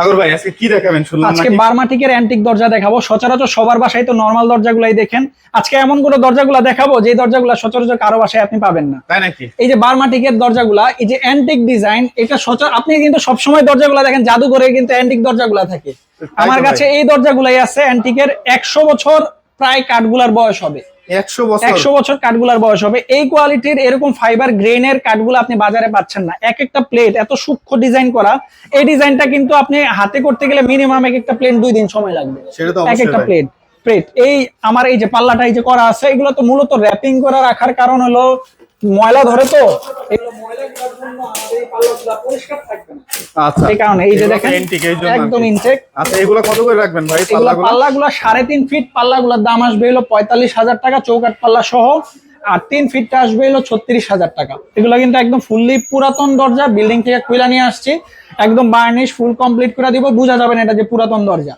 সাগর ভাই আজকে কি দেখাবেন? শুনলাম আজকে বার্মাটিকের অ্যান্টিক দরজা দেখাবো। সচরাচর সবার বাসায় তো নর্মাল দরজাগুলাই দেখেন। আজকে এমন কোনো দরজাগুলো দেখাবো যে দরজাগুলো সচরাচর কারও বাসায় আপনি পাবেন না। তাই নাকি? এই যে বার্মাটিকের দরজাগুলা এই যে অ্যান্টিক ডিজাইন এটা সচর আপনি কিন্তু সবসময় দরজাগুলা দেখেন জাদুঘরে কিন্তু অ্যান্টিক দরজাগুলা থাকে। আমার কাছে এই দরজাগুলাই আছে অ্যান্টিকের একশো বছর প্রায় কাঠগুলার বয়স হবে। একশো বছর। কাঠগুলার বয়স হবে। এই কোয়ালিটির এরকম ফাইবার গ্রেনের কাঠগুলো আপনি বাজারে পাচ্ছেন না। এক একটা প্লেট এত সূক্ষ্ম ডিজাইন করা এই ডিজাইনটা কিন্তু আপনি হাতে করতে গেলে মিনিমাম এক একটা প্লেট দুই দিন সময় লাগবে। এক একটা প্লেট প্লেট এই আমার এই যে পাল্লাটা এই যে করা আছে এগুলো তো মূলত র্যাপিং করে রাখার কারণ হলো ময়লা ধরে তো? আচ্ছা। এই কারণে এই যে দেখেন antique, এই জন্য একদম ইনটেক আচ্ছা এগুলো কত করে রাখবেন ভাই এগুলো পাল্লাগুলো? পাল্লাগুলো সাড়ে তিন ফিট পাল্লাগুলোর দাম আসবে হলো পঁয়তাল্লিশ হাজার টাকা চৌকাট পাল্লা সহ। আর তিন ফিটটা আসবে হলো ছত্রিশ হাজার টাকা। এগুলো কিন্তু একদম ফুললি পুরাতন দরজা বিল্ডিং থেকে কুইলা নিয়ে আসছি। একদম বার্নিশ ফুল কমপ্লিট করে দিব বোঝা যাবে না এটা যে পুরাতন দরজা।